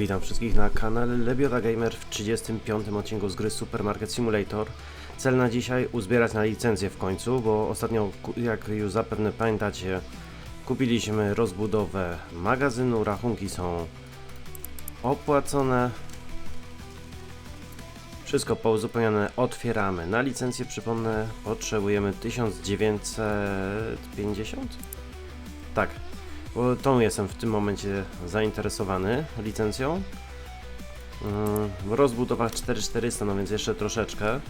witam wszystkich na kanale Lebiota Gamer w 35 odcinku z gry Supermarket Simulator. Cel na dzisiaj uzbierać na licencję w końcu, bo ostatnio, jak już zapewne pamiętacie, kupiliśmy rozbudowę magazynu, rachunki są opłacone. Wszystko pouzupełnione otwieramy. Na licencję przypomnę, potrzebujemy 1950? Tak, tą jestem w tym momencie zainteresowany licencją. Ym, Rozbudowa 4400, no więc jeszcze troszeczkę.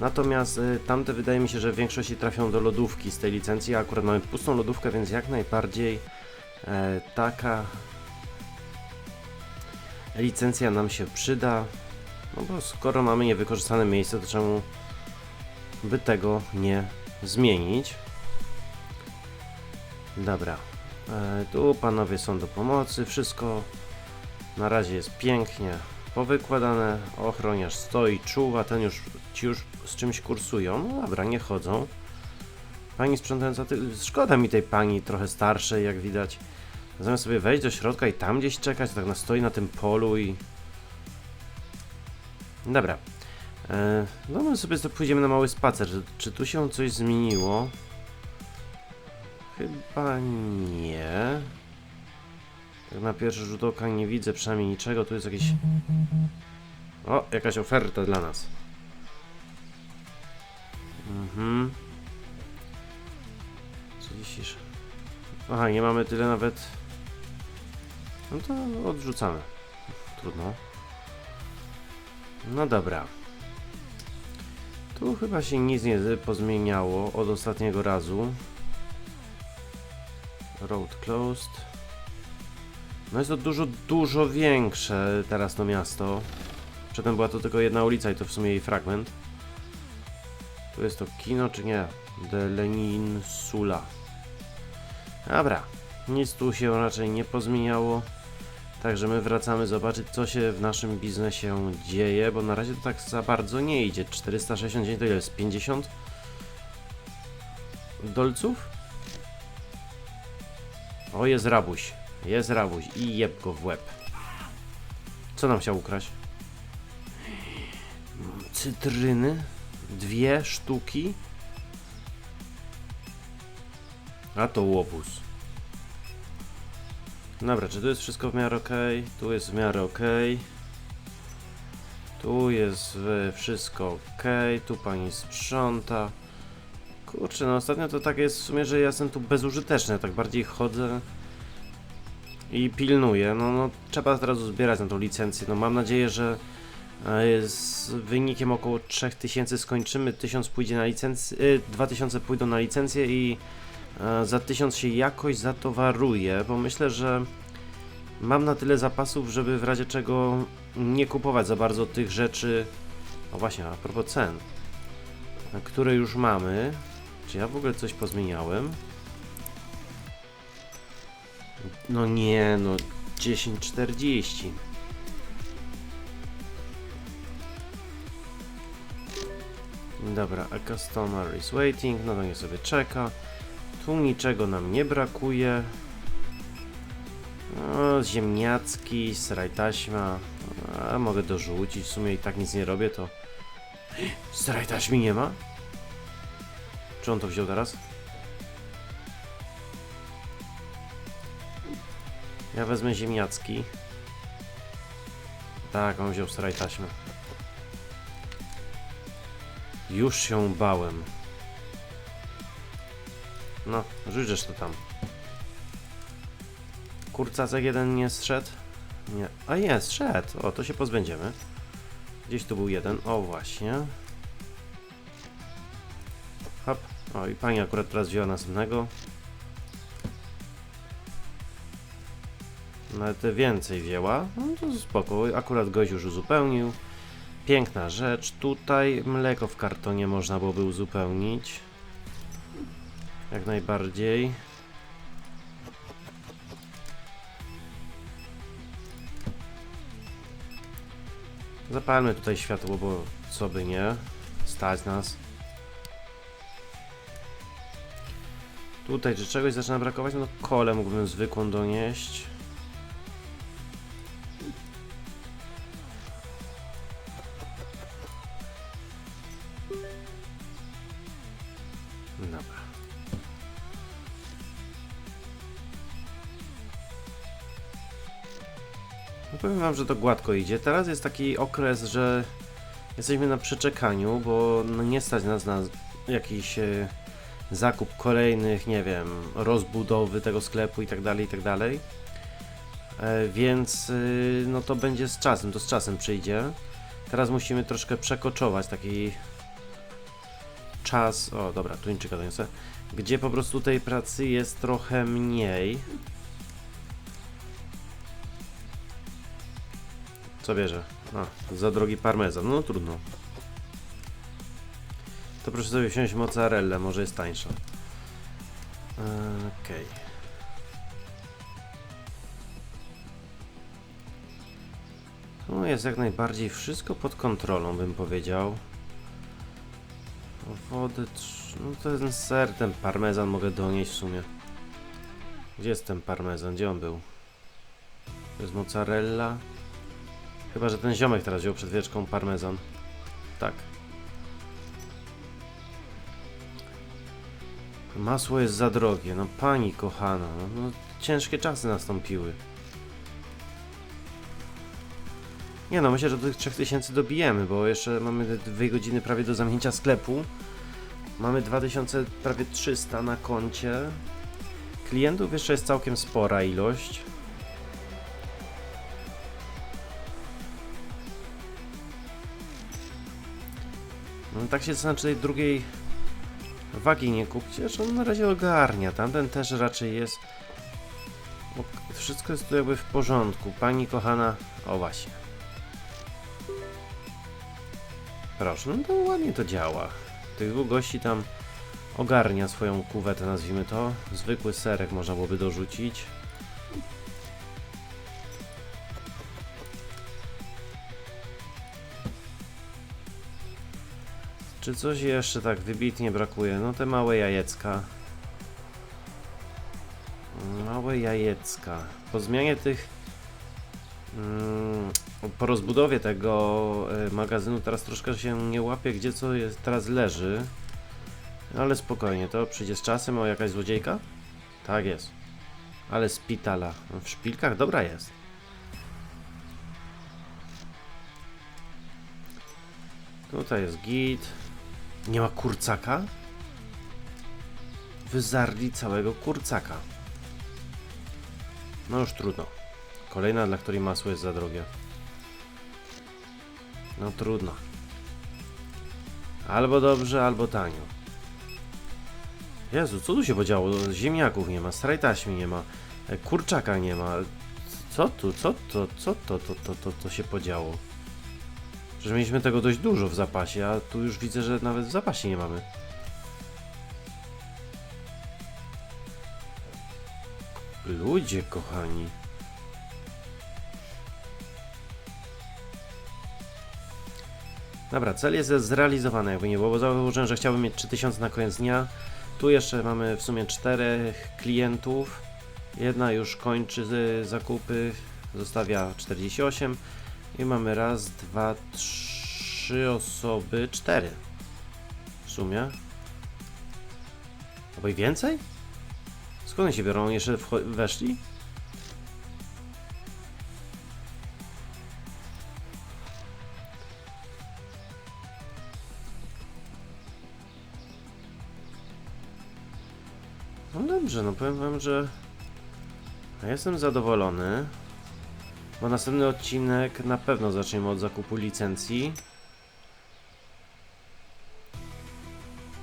Natomiast y, tamte wydaje mi się, że w większości trafią do lodówki z tej licencji, a akurat mamy pustą lodówkę, więc jak najbardziej e, taka licencja nam się przyda. No bo skoro mamy niewykorzystane miejsce, to czemu by tego nie zmienić? Dobra, tu panowie są do pomocy, wszystko na razie jest pięknie powykładane, ochroniarz stoi, czuwa, ten już, ci już z czymś kursują, no dobra, nie chodzą. Pani sprzątająca, ty, szkoda mi tej pani trochę starszej, jak widać. Zamiast sobie wejść do środka i tam gdzieś czekać, tak na stoi na tym polu i... Dobra. E, no my sobie pójdziemy na mały spacer, czy tu się coś zmieniło? Chyba nie. Tak na pierwszy rzut oka nie widzę przynajmniej niczego. Tu jest jakiś... O, jakaś oferta dla nas. Mhm. Co dzisiś... Aha, nie mamy tyle nawet... No to odrzucamy. Trudno. No dobra. Tu chyba się nic nie pozmieniało od ostatniego razu. Road closed. No jest to dużo, dużo większe teraz to miasto. Przedtem była to tylko jedna ulica i to w sumie jej fragment. Tu jest to kino, czy nie? De Leninsula. Dobra. Nic tu się raczej nie pozmieniało. Także my wracamy zobaczyć, co się w naszym biznesie dzieje, bo na razie to tak za bardzo nie idzie. 469 to ile jest? 50 dolców? O, jest rabuś. Jest rabuś i jeb go w łeb. Co nam chciał ukraść? Cytryny? Dwie sztuki? A to łobuz. Dobra, czy tu jest wszystko w miarę ok? Tu jest w miarę ok. Tu jest e, wszystko ok. Tu pani sprząta. Kurczę, no ostatnio to tak jest w sumie, że ja jestem tu bezużyteczny, tak bardziej chodzę i pilnuję. No, no trzeba teraz zbierać na tą licencję. No mam nadzieję, że e, z wynikiem około 3000 skończymy, 1000 pójdzie na licencję, y, 2000 pójdą na licencję i e, za 1000 się jakoś zatowaruje, bo myślę, że mam na tyle zapasów, żeby w razie czego nie kupować za bardzo tych rzeczy. O właśnie, a propos cen, e, które już mamy. Czy ja w ogóle coś pozmieniałem? No nie, no 10.40. Dobra, a customer is waiting, no to nie sobie czeka. Tu niczego nam nie brakuje. No, ziemniacki, sraj taśma. A mogę dorzucić, w sumie i tak nic nie robię, to... Sraj nie ma? Czy on to wziął teraz? Ja wezmę ziemniacki. Tak, on wziął taśmę. Już się bałem. No, rzućesz to tam. Kurcacek jeden nie zszedł? Nie. A jest, szedł. O, to się pozbędziemy. Gdzieś tu był jeden. O, właśnie. O, i pani akurat teraz wzięła następnego. Nawet więcej wzięła. No to spoko. Akurat gość już uzupełnił. Piękna rzecz. Tutaj mleko w kartonie można byłoby uzupełnić. Jak najbardziej. Zapalmy tutaj światło, bo co by nie. Stać nas. Tutaj, czy czegoś zaczyna brakować? No kole mógłbym zwykłą donieść. Dobra. No powiem wam, że to gładko idzie. Teraz jest taki okres, że jesteśmy na przeczekaniu, bo no nie stać nas na jakiś... Yy zakup kolejnych, nie wiem, rozbudowy tego sklepu i tak dalej, i tak dalej. E, Więc y, no to będzie z czasem, to z czasem przyjdzie. Teraz musimy troszkę przekoczować taki czas. O, dobra, tuńczyka doniosę. Gdzie po prostu tej pracy jest trochę mniej. Co bierze? A, za drogi parmezan. No trudno. To proszę sobie wziąć mozzarellę, może jest tańsza. Eee, Okej. No jest jak najbardziej wszystko pod kontrolą, bym powiedział. Wody, no to ten ser, ten parmezan mogę donieść w sumie. Gdzie jest ten parmezan? Gdzie on był? To jest mozzarella. Chyba, że ten ziomek teraz wziął przed wieczką parmezan. Tak. Masło jest za drogie. No pani kochana, no, no ciężkie czasy nastąpiły. Nie no, myślę, że do tych 3000 dobijemy, bo jeszcze mamy te 2 godziny prawie do zamknięcia sklepu. Mamy 2000, prawie 300 na koncie. Klientów jeszcze jest całkiem spora ilość. No tak się czy tej drugiej wagi nie kupcie, że on na razie ogarnia. Tamten też raczej jest... Bo wszystko jest tu jakby w porządku. Pani kochana... O właśnie. Proszę, no to ładnie to działa. Tych dwóch gości tam ogarnia swoją kuwetę, nazwijmy to. Zwykły serek można byłoby dorzucić. Czy coś jeszcze tak wybitnie brakuje? No te małe jajecka. Małe jajecka. Po zmianie tych Mm, po rozbudowie tego e, magazynu teraz troszkę się nie łapie, gdzie co jest, teraz leży. Ale spokojnie, to przyjdzie z czasem. O, jakaś złodziejka? Tak jest. Ale spitala. W szpilkach dobra jest. Tutaj jest git. Nie ma kurcaka? Wyzarli całego kurcaka. No już trudno. Kolejna, dla której masło jest za drogie. No trudno. Albo dobrze, albo tanio. Jezu, co tu się podziało? Ziemniaków nie ma, starej nie ma, kurczaka nie ma. Co tu, co to, co to, to, to, to, to się podziało? Że mieliśmy tego dość dużo w zapasie, a tu już widzę, że nawet w zapasie nie mamy. Ludzie kochani. Dobra, cel jest zrealizowany, jakby nie było, bo założyłem, że chciałbym mieć 3000 na koniec dnia. Tu jeszcze mamy w sumie czterech klientów. Jedna już kończy zakupy, zostawia 48. I mamy raz, dwa, trzy osoby, cztery. W sumie. Albo i więcej? Skąd oni się biorą? Jeszcze weszli? No dobrze, no powiem wam, że ja jestem zadowolony, bo następny odcinek na pewno zaczniemy od zakupu licencji.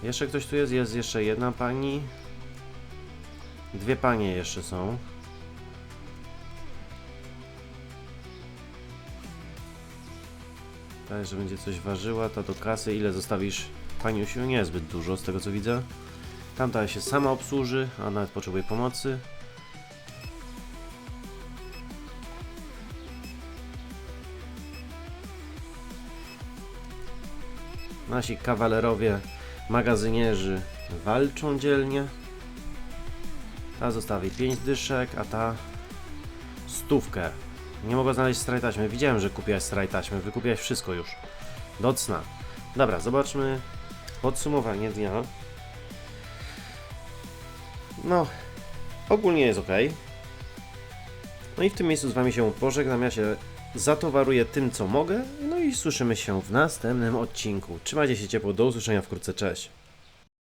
Jeszcze ktoś tu jest? Jest jeszcze jedna pani. Dwie panie jeszcze są. Tak, że będzie coś ważyła, ta do kasy. Ile zostawisz? Pani Usiu? Niezbyt dużo, z tego co widzę. Tamta się sama obsłuży, a nawet potrzebuje pomocy. Nasi kawalerowie, magazynierzy walczą dzielnie. Ta zostawi 5 dyszek, a ta stówkę. Nie mogę znaleźć straj taśmy. Widziałem, że kupiłaś straj taśmy. Wykupiłaś wszystko już. Do cna. Dobra, zobaczmy podsumowanie dnia. No, ogólnie jest ok. No i w tym miejscu z Wami się pożegnam. Ja się zatowaruję tym, co mogę. No i słyszymy się w następnym odcinku. Trzymajcie się ciepło, do usłyszenia wkrótce, cześć.